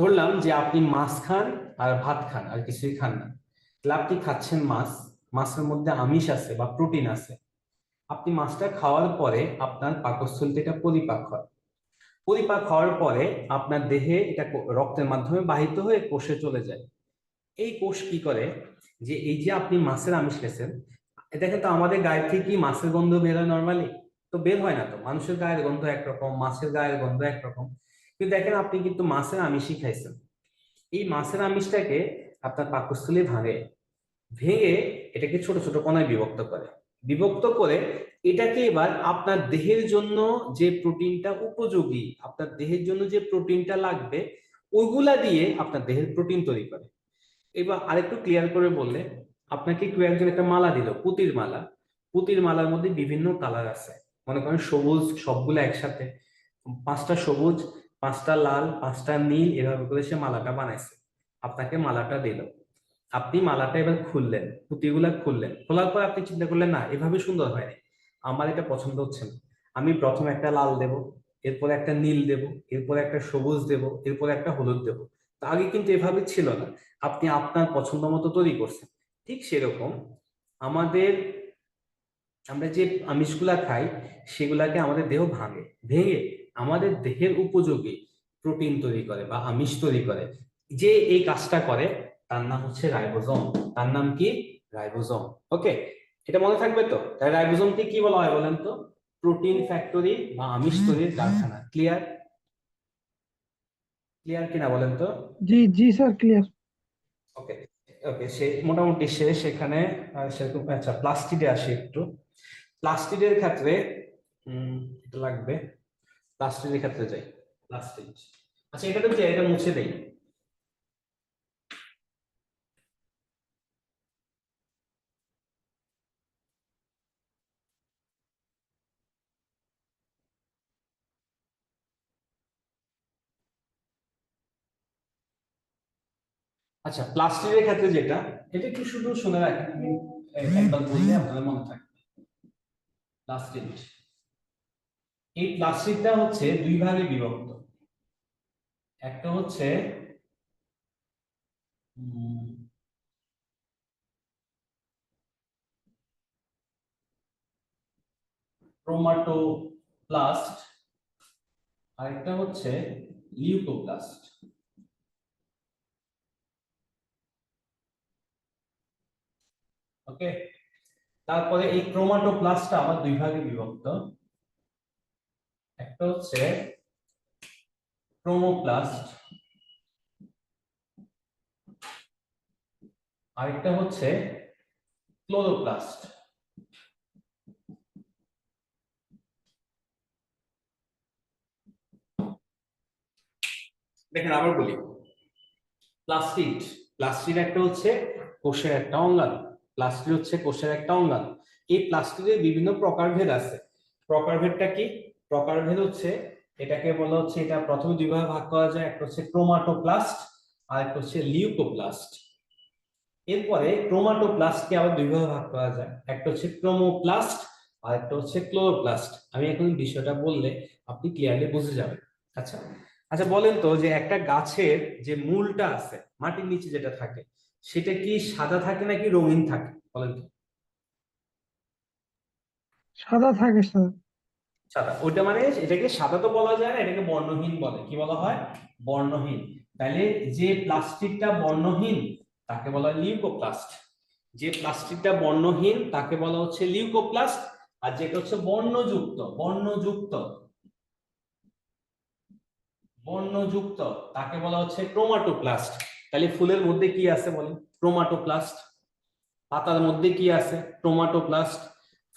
ধরলাম যে আপনি মাছ খান আর ভাত খান আর কিছুই খান না। তাহলে আপনি খাচ্ছেন মাছ, মাছের মধ্যে আমিষ আছে বা প্রোটিন আছে। আপনি মাছটা খাওয়ার পরে আপনার পাকস্থলী এটা পরিপাক হয়। পরিপাক হওয়ার পরে আপনার দেহে এটা রক্তের মাধ্যমে বাহিত হয়ে কোষে চলে যায়। এই কোষ কি করে? যে এই যে আপনি মাছের আমিষ খেয়েছেন এ দেখেন তো আমাদের গায়ের থেকে কি মাছের গন্ধ বের হয় নর্মালি তো বের হয় না তো। মানুষের গায়ের গন্ধ একরকম, মাছের গায়ের গন্ধ একরকম। কিন্তু দেখেন আপনি কিন্তু মাছের আমিষই খাইছেন এই মাছের আমিষটাকে আপনার পাকস্থলী ভাঙে, ভেঙে এটাকে ছোট ছোট কণায় বিভক্ত করে। বিভক্ত করে এটাকে এবার আপনার দেহের জন্য যে প্রোটিনটা উপযোগী, আপনার দেহের জন্য যে প্রোটিনটা লাগবে, ওইগুলা দিয়ে আপনার দেহের প্রোটিন তৈরি করে। এবার আরেকটু ক্লিয়ার করে বললে, আপনাকে কেউ একজন একটা মালা দিল, পুতির মালা। পুতির মালার মধ্যে বিভিন্ন কালার আছে। মনে করেন সবুজ, সবগুলো একসাথে। পাঁচটা সবুজ পাঁচটা লাল, পাঁচটা নীল, এভাবে করে সে মালাটা বানাইছে। আপনাকে মালাটা দিল আপনি মালাটা এবার খুললেন, পুঁতিগুলা খুললেন। খোলার পর আপনি চিন্তা করলেন, না, এভাবে সুন্দর হয়নি। আমার এটা পছন্দ হচ্ছে না। আমি প্রথমে একটা লাল দেব, এরপর একটা নীল দেব, এরপর একটা সবুজ দেব, এরপর একটা হলুদ দেব। তা আগে কিন্তু এভাবে ছিল না। আপনি আপনার পছন্দ মতো তৈরি করছেন। ঠিক সেরকম আমাদের, আমরা যে আমিষগুলা খাই, সেগুলাকে আমাদের দেহ ভাঙে। ভেঙে আমাদের দেহের উপযোগী প্রোটিন তৈরি করে বা আমিষ তৈরি করে। যে এই কাজটা করে তার নাম হচ্ছে রাইবোজম। তার নাম কি? রাইবোজম। ওকে? এটা মনে থাকবে তো? তাই রাইবোজোমকে কি বলা হয় বলেন তো? প্রোটিন ফ্যাক্টরি বা আমিষ তৈরির কারখানা। ক্লিয়ার? ক্লিয়ার কিনা বলেন তো? জি জি স্যার ক্লিয়ার। ওকে ওকে সে মোটামুটি শেষ এখানে। সেরকম আচ্ছা প্লাস্টিডে আসি একটু। প্লাস্টিডের ক্ষেত্রে উম, এটা লাগবে। প্লাস্টিডের ক্ষেত্রে যাই। প্লাস্টিড আচ্ছা এটা তো এটা মুছে দেই। আচ্ছা প্লাস্টিকের ক্ষেত্রে যেটা, এটা একটু শুধু শুনে রাখেন একবার বললে আপনাদের মনে থাকবে। প্লাস্টিক এই প্লাস্টিকটা হচ্ছে দুই ভাগে বিভক্ত। একটা হচ্ছে ক্রোমাটোপ্লাস্ট, আরেকটা হচ্ছে লিউকোপ্লাস্ট। ওকে? তারপরে এই ক্রোমাটোপ্লাস্টটা আবার দুই ভাগে বিভক্ত। একটা হচ্ছে ক্রোমোপ্লাস্ট। আরেকটা হচ্ছে ক্লোরোপ্লাস্ট। দেখেন আবার বলি। প্লাস্টিড। প্লাস্টিড একটা হচ্ছে কোষের একটা অঙ্গাণু। প্লাস্টিড হচ্ছে কোষের একটা অঙ্গাণু। এই প্লাস্টিডের বিভিন্ন প্রকারভেদ আছে। প্রকারভেদটা কি? প্রকারভেদ হচ্ছে, এটাকে বলা হচ্ছে এটা প্রথমে দুই ভাগে ভাগ করা যায়, একটা হচ্ছে ক্রোমাটোপ্লাস্ট আর একটা হচ্ছে লিউকোপ্লাস্ট। এরপরে ক্রোমাটোপ্লাস্টকে আবার দুই ভাগে ভাগ করা যায়, একটা হচ্ছে ক্রোমোপ্লাস্ট আর একটা হচ্ছে ক্লোরোপ্লাস্ট। আমি এখন বিষয়টা বললে আপনি ক্লিয়ারলি বুঝে যাবেন। আচ্ছা আচ্ছা বলেন তো যে একটা গাছের যে মূলটা আছে, মাটির নিচে যেটা থাকে, সেটা কি সাদা থাকে নাকি রঙিন থাকে? বলেন তো। সাদা থাকে স্যার সাদা। ওইটা মানে এটাকে সাদা তো বলা যায় না, এটাকে বর্ণহীন বলে। কি বলা হয়? বর্ণহীন। তাহলে যে প্লাস্টিকটা বর্ণহীন, তাকে বলা হয় লিউকোপ্লাস্ট যে প্লাস্টিকটা বর্ণহীন, তাকে বলা হচ্ছে লিউকোপ্লাস্ট আর যেটা হচ্ছে বর্ণযুক্ত বর্ণযুক্ত। বর্ণযুক্ত, তাকে বলা হচ্ছে ক্রোমাটোপ্লাস্ট। তাহলে ফুলের মধ্যে কি আছে বলেন? ক্রোমাটোপ্লাস্ট। পাতার মধ্যে কি আছে? ক্রোমাটোপ্লাস্ট।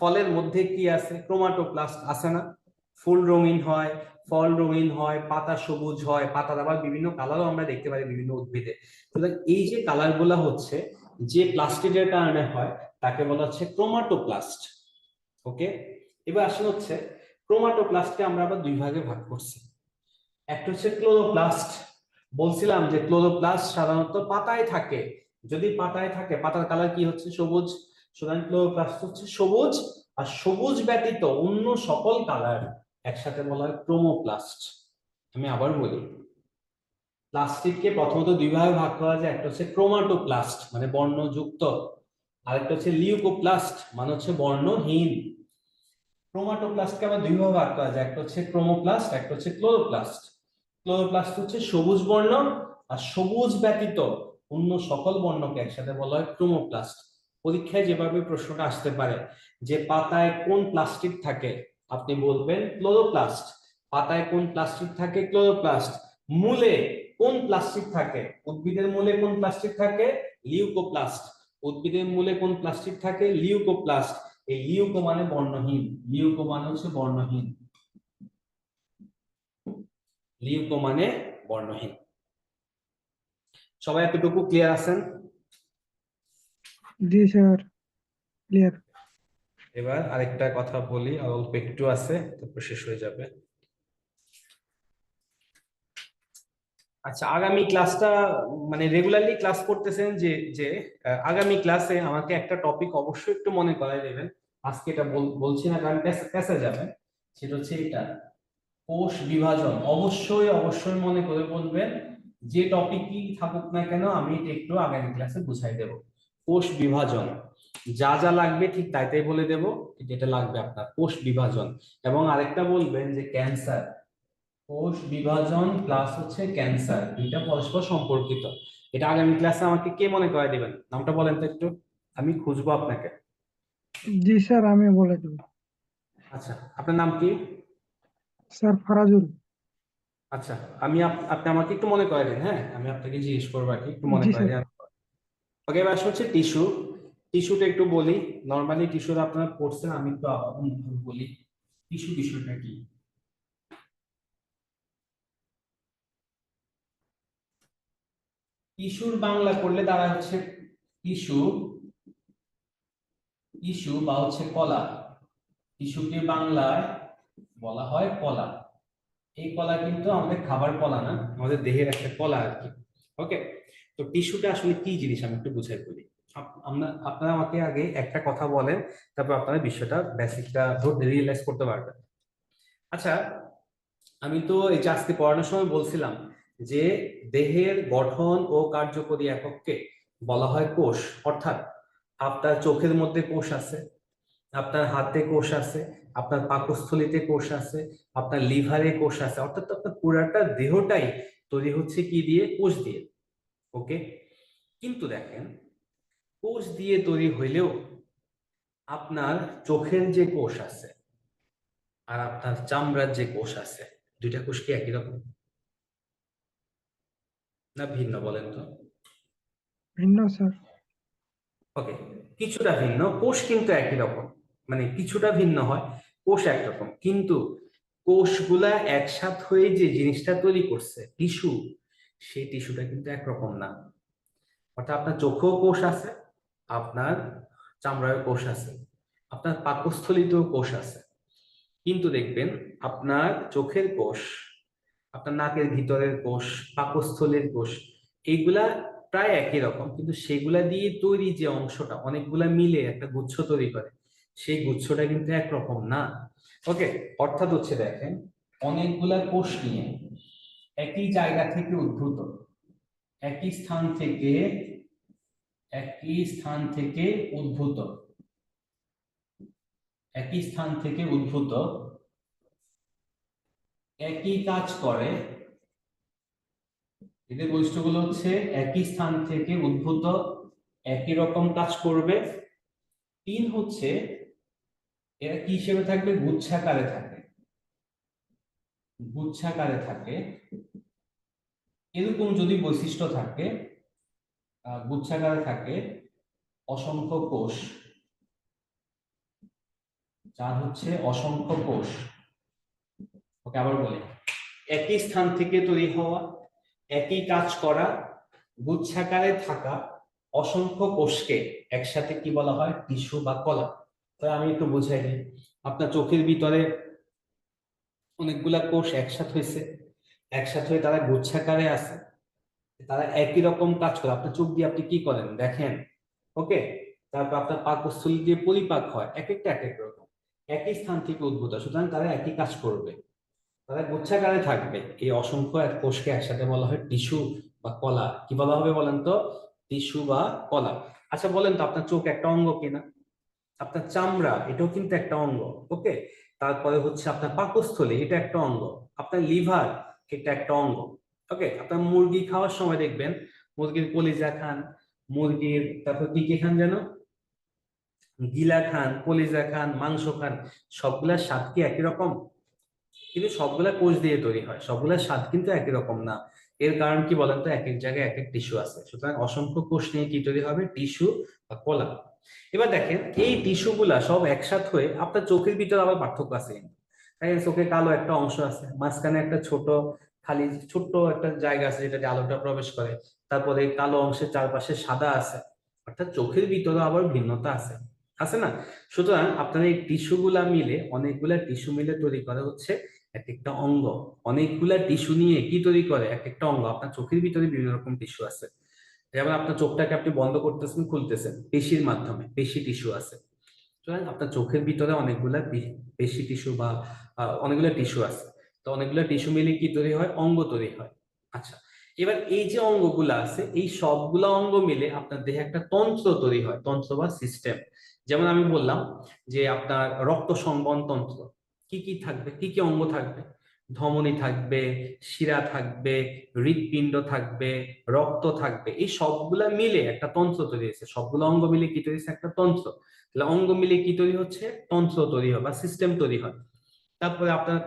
ফলের মধ্যে কি আছে? ক্রোমাটোপ্লাস্ট আছে না? ফুল রঙিন হয়, ফল রঙিন হয়, পাতা সবুজ হয় পাতার আবার বিভিন্ন কালারও আমরা দেখতে পারি বিভিন্ন উদ্ভিদে। সুতরাং এই যে কালারগুলা হচ্ছে, যে প্লাস্টিকের কারণে হয়, তাকে বলা হচ্ছে ক্রোমাটোপ্লাস্ট। ওকে? এবার আসলে হচ্ছে, ক্রোমাটোপ্লাস্টকে আমরা আবার দুই ভাগে ভাগ করছি। একটা হচ্ছে ক্লোরোপ্লাস্ট। বলছিলাম যে ক্লোরোপ্লাস্ট সাধারণত পাতায় থাকে। যদি পাতায় থাকে, পাতার কালার কি হচ্ছে? সবুজ। সুতরাং ক্লোরোপ্লাস্ট হচ্ছে সবুজ, আর সবুজ ব্যতীত অন্য সকল কালার একসাথে বলা হয় ক্রোমোপ্লাস্ট আমি আবার বলি প্লাস্টিককে প্রথমত দুই ভাগে ভাগ করা যায়, একটা হচ্ছে ক্রোমাটোপ্লাস্ট মানে বর্ণযুক্ত, আরেকটা হচ্ছে লিউকোপ্লাস্ট মানে হচ্ছে বর্ণহীন। ক্রোমাটোপ্লাস্টকে আবার দুই ভাগে ভাগ করা যায়, একটা হচ্ছে ক্রোমোপ্লাস্ট একটা হচ্ছে ক্লোরোপ্লাস্ট ক্লোরোপ্লাস্ট হচ্ছে সবুজ বর্ণ, আর সবুজ ব্যতীত অন্য সকল বর্ণকে একসাথে বলা হয় ক্রোমোপ্লাস্ট পরীক্ষায় যেভাবে প্রশ্নটা আসতে পারে, যে পাতায় কোন প্লাস্টিক থাকে, আপনি বলবেন ক্লোরোপ্লাস্ট পাতায় কোন প্লাস্টিক থাকে ক্লোরোপ্লাস্ট মূলে কোন প্লাস্টিক থাকে, উদ্ভিদের মূলে কোন প্লাস্টিক থাকে লিউকোপ্লাস্ট উদ্ভিদের মূলে কোন প্লাস্টিক থাকে লিউকোপ্লাস্ট এই লিউকো মানে বর্ণহীন লিউকো মানে হচ্ছে বর্ণহীন। লিউকো মানে বর্ণহীন। সবাই এতটুকু ক্লিয়ার আছেন? জি স্যার ক্লিয়ার এবার আরেকটা কথা বলি অল্প একটু আছে, তারপর শেষ হয়ে যাবে। আচ্ছা আগামী ক্লাসটা মানে রেগুলারলি ক্লাস করতেছেন যে যে আগামী ক্লাসে আমাকে একটা টপিক অবশ্যই একটু মনে করাই দেবেন। আজকে এটা বল- বলছি না, কারণ পেছে যাবে। সেটা হচ্ছে এটা, কোষ বিভাজন। অবশ্যই অবশ্যই মনে করে বলবেন, যে টপিকই থাকুক না কেন, আমি এটা একটু আগামী ক্লাসে বুঝাই দেব। কোষ বিভাজন। যা যা লাগবে ঠিক তাই তাই বলে দেব যেটা লাগবে আপনার কোষ বিভাজন। এবং আরেকটা বলবেন যে ক্যান্সার। কোষ বিভাজন প্লাস হচ্ছে ক্যান্সার দুইটা পরস্পর সম্পর্কিত। এটা আগামী ক্লাসে আমাকে কে মনে করাই দেবেন? নামটা বলেন তো একটু আমি খুঁজবো আপনাকে। জি স্যার আমি বলে দেব। আচ্ছা আপনার নাম কি? স্যার ফারাজুল। আচ্ছা আমি আপনি আমাকে একটু মনে করে দিন হ্যাঁ? আমি আপনাকে জিজ্ঞেস করব আর কি একটু মনে জি, করাই দিন। ওকে এবার হচ্ছে টিস্যু টিস্যুটা একটু বলি। নর্মালি টিস্যুর আপনারা পড়ছেন আমি একটু বলি। টিস্যু টিস্যুটা কি? টিস্যুর বাংলা করলে তারা হচ্ছে টিস্যু টিস্যু বা হচ্ছে কলা। টিস্যুকে বাংলায় বলা হয় কলা। এই কলা কিন্তু আমাদের খাবার কলা না, আমাদের দেহের একটা কলা আর কি। ওকে তো টিস্যুটা আসলে কি জিনিস আমি একটু বুঝাই বলি। আমরা, আপনারা আমাকে আগে একটা কথা বলেন, তারপর আপনারা বিষয়টা বেসিকটা রিয়েলাইজ করতে পারবেন। আচ্ছা আমি তো এই যে আজকে পড়ানোর সময় বলছিলাম যে দেহের গঠন ও কার্যকরী একককে বলা হয় কোষ, অর্থাৎ আপনার চোখের মধ্যে কোষ আছে, আপনার হাতে কোষ আছে, আপনার পাকস্থলীতে কোষ আছে, আপনার লিভারে কোষ আছে, অর্থাৎ আপনার পুরাটা দেহটাই তৈরি হচ্ছে কি দিয়ে? কোষ দিয়ে। ওকে? কিন্তু দেখেন কোষ দিয়ে তৈরি হইলেও আপনার চোখের যে কোষ আছে আর আপনার চামড়ার যে কোষ আছে দুইটা কোষ কি একই রকম? না ভিন্ন বলেন তো? ভিন্ন স্যার। ওকে কিছুটা ভিন্ন কোষ কিন্তু একই রকম। মানে কিছুটা ভিন্ন হয় কোষ একরকম কিন্তু কোষগুলা একসাথ হয়ে যে জিনিসটা তৈরি করছে টিস্যু সেই টিস্যুটা কিন্তু একরকম না। অর্থাৎ আপনার চোখেও কোষ আছে, আপনার চামড়ায় কোষ আছে, আপনার পাকস্থলীতেও কোষ আছে। কিন্তু দেখবেন আপনার চোখের কোষ, আপনার নাকের ভিতরের কোষ, পাকস্থলীর কোষ এইগুলা প্রায় একই রকম। কিন্তু সেগুলা দিয়ে তৈরি যে অংশটা, অনেকগুলা মিলে একটা গুচ্ছ তৈরি করে, সেই গুচ্ছটা কিন্তু একরকম না। ওকে, অর্থাৎ হচ্ছে দেখেন, অনেকগুলা কোষ নিয়ে একই জায়গা থেকে উদ্ভূত। একই স্থান থেকে, একই স্থান থেকে উদ্ভূত। একই স্থান থেকে উদ্ভূত। একই কাজ করে। এদের বৈশিষ্ট্যগুলো হচ্ছে একই স্থান থেকে উদ্ভূত, একই রকম কাজ করবে। তিন হচ্ছে, এরা কি হিসেবে থাকবে? গুচ্ছাকারে থাকে। গুচ্ছাকারে থাকে। এরকম যদি বৈশিষ্ট্য থাকে গুচ্ছাকারে থাকে, অসংখ্য কোষ, যার হচ্ছে অসংখ্য কোষ। ওকে, আবার বলি। একই স্থান থেকে তৈরি হওয়া, একই কাজ করা গুচ্ছাকারে থাকা অসংখ্য কোষকে একসাথে কি বলা হয়? টিস্যু বা কলা। তাই আমি একটু বুঝাই দিই। আপনার চোখের ভিতরে অনেকগুলা কোষ একসাথে হয়েছে একসাথে তারা গুচ্ছাকারে আছে, তারা একই রকম কাজ করে। আপনার চোখ দিয়ে আপনি কি করেন? দেখেন, ওকে? তারপর আপনার পাকস্থলী দিয়ে পরিপাক হয়, এক একটা এক এক রকম। একই স্থান থেকে উদ্ভূত, সুতরাং তারা একই কাজ করবে। তাহলে গুচ্ছাকারে থাকবে। এই অসংখ্য এক কোষকে একসাথে বলা হয় টিস্যু বা কলা। কি বলা হবে বলেন তো? টিস্যু বা কলা। আচ্ছা বলেন তো, আপনার চোখ একটা অঙ্গ কিনা? আপনার চামড়া, এটাও কিন্তু একটা অঙ্গ, ওকে? তারপরে হচ্ছে আপনার পাকস্থলী, এটা একটা অঙ্গ। আপনার লিভার এটা একটা অঙ্গ। ওকে আপনার মুরগি খাওয়ার সময় দেখবেন, মুরগির কলিজা খান, মুরগির, তারপর কি কি খান যেন? গিলা খান, কলিজা খান, মাংস খান সবগুলার স্বাদ কি একই রকম? কিন্তু সবগুলা কোষ দিয়ে তৈরি হয় সবগুলার স্বাদ কিন্তু একই রকম না। এর কারণ কি বলেন তো? এক এক জায়গায় এক এক টিস্যু আছে। সুতরাং অসংখ্য কোষ নিয়ে কি তৈরি হবে? টিস্যু বা কলা। এবার দেখেন, এই টিস্যু গুলা সব একসাথ হয়ে আপনার চোখের ভিতরে আবার পার্থক্য আছে কিন্তু। তাই চোখে কালো একটা অংশ আছে, মাঝখানে একটা ছোট খালি ছোট্ট একটা জায়গা আছে যেটাতে আলোটা প্রবেশ করে। তারপরে কালো অংশের চারপাশে সাদা আছে, অর্থাৎ চোখের ভিতরে আবার ভিন্নতা আছে। আছে না? সুতরাং আপনার এই টিস্যু গুলা মিলে, অনেকগুলা টিস্যু মিলে তৈরি করা হচ্ছে এক একটা অঙ্গ। অনেকগুলা টিস্যু নিয়ে কি তৈরি করে? এক একটা অঙ্গ। আপনার চোখের ভিতরে বিভিন্ন রকম টিস্যু আছে। যেমন আপনার চোখটাকে আপনি বন্ধ করতেছেন, খুলতেছেন, পেশির মাধ্যমে, পেশি টিস্যু আছে। সুতরাং আপনার চোখের ভিতরে অনেকগুলা পেশি টিস্যু বা অনেকগুলো টিস্যু আছে। তো অনেকগুলো টিস্যু মিলে কি তৈরি হয়? অঙ্গ তৈরি হয়। আচ্ছা এবার এই যে অঙ্গগুলো আছে, এই সবগুলো অঙ্গ মিলে আপনার দেহে একটা তন্ত্র তৈরি হয়, তন্ত্র বা সিস্টেম যেমন আমি বললাম যে আপনার রক্ত সংবহন তন্ত্র। কি কি থাকবে? কি কি অঙ্গ থাকবে? ধমনী থাকবে, শিরা থাকবে, হৃৎপিণ্ড থাকবে, রক্ত থাকবে, এই সবগুলা মিলে একটা তন্ত্র তৈরি হয়েছে। সবগুলো অঙ্গ মিলে কি তৈরি একটা তন্ত্র। তাহলে অঙ্গ মিলে কি তৈরি হচ্ছে? তন্ত্র তৈরি হয় বা সিস্টেম তৈরি হয়। তারপরে আপনার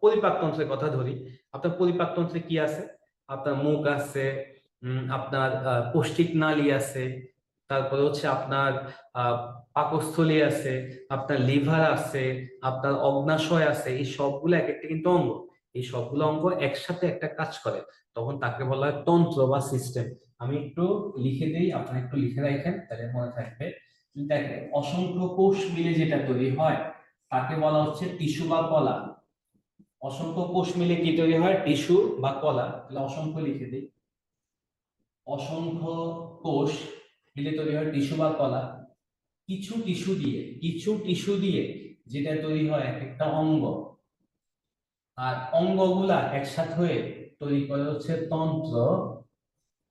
পরিপাক তন্ত্রের কথা ধরি। আপনার পরিপাক তন্ত্রে কি আছে? আপনার মুখ আছে আপনার পৌষ্টিক নালী আছে তারপরে হচ্ছে আপনার পাকস্থলী আছে, আপনার লিভার আছে, আপনার অগ্নাশয় আছে, এই সবগুলো এক একটা কিন্তু অঙ্গ। এই সবগুলো অঙ্গ একসাথে একটা কাজ করে। তখন তাকে বলা হয় তন্ত্র বা সিস্টেম আমি একটু লিখে দিই, আপনারা একটু লিখে রাখেন, তাহলে মনে থাকবে। দেখেন, অসংখ্য কোষ মিলে যেটা তৈরি হয়, তাকে বলা হচ্ছে টিস্যু বা কলা। অসংখ্য কোষ মিলে কি তৈরি হয়? টিস্যু বা কলা। তাহলে অসংখ্য লিখে দিই। অসংখ্য কোষ মিলে তৈরি হয় টিস্যু বা কলা। কিছু টিস্যু দিয়ে, কিছু টিস্যু দিয়ে যেটা তৈরি হয় এক একটা অঙ্গ। আর অঙ্গগুলা একসাথে হয়ে তৈরি করে হচ্ছে তন্ত্র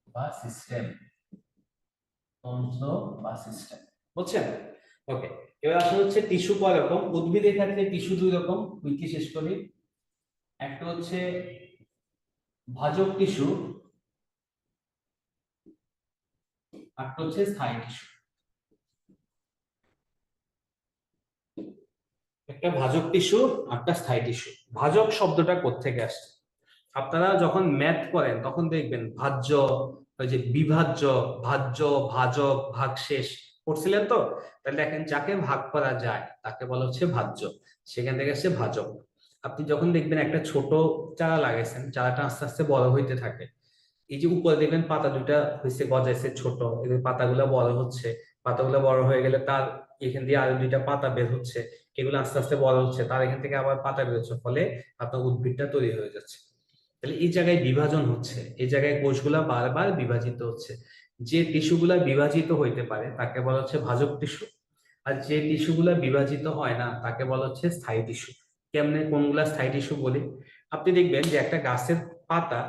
বা সিস্টেম তন্ত্র বা সিস্টেম বুঝছেন? ওকে এবার আসলে হচ্ছে টিস্যু কয় রকম? উদ্ভিদের ক্ষেত্রে টিস্যু দুই রকম উইকি শেষ করি একটা হচ্ছে ভাজক টিস্যু একটা হচ্ছে স্থায়ী টিস্যু। একটা ভাজক টিস্যু একটা স্থায়ী টিস্যু। ভাজক শব্দটা কোত্থেকে আসছে? আপনারা যখন ম্যাথ করেন তখন দেখবেন ভাজ্য, ওই যে বিভাজ্য, ভাজ্য, ভাজক, ভাগশেষ পড়ছিলেন তো? তাহলে দেখেন যাকে ভাগ করা যায়, তাকে বলা হচ্ছে ভাজ্য। সেখান থেকে আসছে ভাজক। আপনি যখন দেখবেন একটা ছোট চারা লাগাইছেন, চারাটা আস্তে আস্তে বড় হইতে থাকে এই যে উপরে দেখবেন পাতা দুটা হয়েছে গজাইছে ছোট। এদের পাতাগুলো বড় হচ্ছে, পাতাগুলো বড় হয়ে গেলে তার এখান দিয়ে আরও দুইটা পাতা বের হচ্ছে, এগুলো আস্তে আস্তে বড় হচ্ছে, তার এখান থেকে আবার পাতা বেরোচ্ছে ফলে আপনার উদ্ভিদটা তৈরি হয়ে যাচ্ছে। তাহলে এই জায়গায় বিভাজন হচ্ছে, এই জায়গায় কোষগুলা বারবার বিভাজিত হচ্ছে। যে টিস্যুগুলা বিভাজিত হইতে পারে, তাকে বলা হচ্ছে ভাজক টিস্যু। আর যে টিস্যুগুলা বিভাজিত হয় না, তাকে বলা হচ্ছে স্থায়ী টিস্যু। কেমনে কোনগুলা স্থায়ী টিস্যু বলি? আপনি দেখবেন যে একটা গাছের পাতা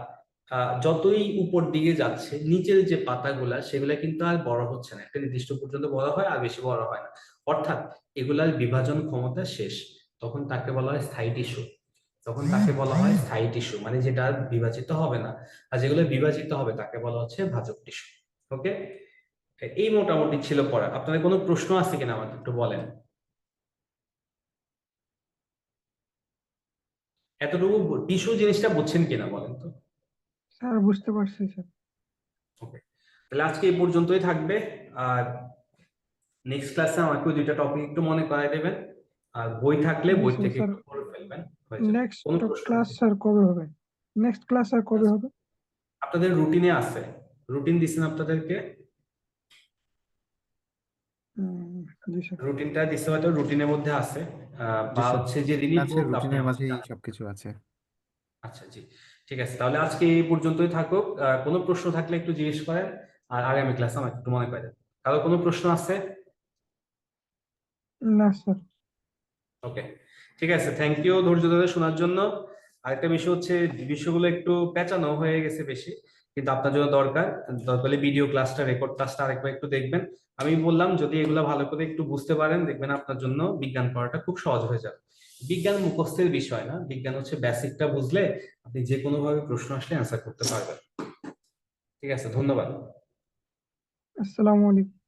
যতই উপর দিকে যাচ্ছে, নিচের যে পাতাগুলা, সেগুলা কিন্তু আর বড় হচ্ছে না। একটা নির্দিষ্ট পর্যন্ত বড় হয়, আর বেশি বড় হয় না। অর্থাৎ এগুলার বিভাজন ক্ষমতা শেষ। তখন তাকে বলা হয় স্থায়ী টিস্যু। তখন তাকে বলা হয় স্থায়ী টিস্যু মানে যেটা বিভাজিত হবে না। আর যেগুলো বিভাজিত হবে, তাকে বলা হচ্ছে ভাজক টিস্যু। ওকে? এই মোটামুটি ছিল পড়া। আপনাদের কোনো প্রশ্ন আছে কিনা আমাকে একটু বলেন। এতটুকু টিস্যু জিনিসটা বুঝছেন কিনা বলেন? স্যার বুঝতে পারছি স্যার তাহলে আজকে এই পর্যন্তই থাকবে। আর নেক্সট ক্লাসে আমাকে দুইটা টপিক একটু মনে করাই দেবেন। আর বই থাকলে বই থেকে পড়ে ফেলবেন। Next class. স্যার কবে হবে? নেক্সট ক্লাস স্যার কবে হবে? আপনাদের রুটিনে আছে। রুটিন দিছেন আপনাদেরকে? স্যার রুটিনটা দিছে হয়তো রুটিনের মধ্যে আছে। আহ, বা। হচ্ছে আছে হোক রুটিনের মাঝেই সবকিছু আছে। আচ্ছা জি। ঠিক আছে তাহলে আজকে এই পর্যন্তই থাকুক। কোনো প্রশ্ন থাকলে একটু জিজ্ঞেস করেন আর আগামী ক্লাস আমাকে একটু মনে করেন। কারও কোনো প্রশ্ন আছে? না স্যার। ওকে ঠিক আছে থ্যাংক ইউ ধৈর্য ধরে শোনার জন্য। আরেকটা বিষয় হচ্ছে বিষয়গুলো একটু পেঁচানো হয়ে গেছে বেশি কিন্তু আপনার জন্য দরকার। দরকার ভিডিও ক্লাসটা রেকর্ড ক্লাসটা আরেকবার একটু দেখবেন। আমি বললাম যদি এগুলো ভালো করে একটু বুঝতে পারেন দেখবেন আপনার জন্য বিজ্ঞান পড়াটা খুব সহজ হয়ে যাবে। বিজ্ঞান মুখস্থের বিষয় না? বিজ্ঞান হচ্ছে বেসিকটা বুঝলে আপনি যে কোনো ভাবে প্রশ্ন আসলে অ্যান্সার করতে পারবেন। ঠিক আছে, ধন্যবাদ। আসসালামু আলাইকুম।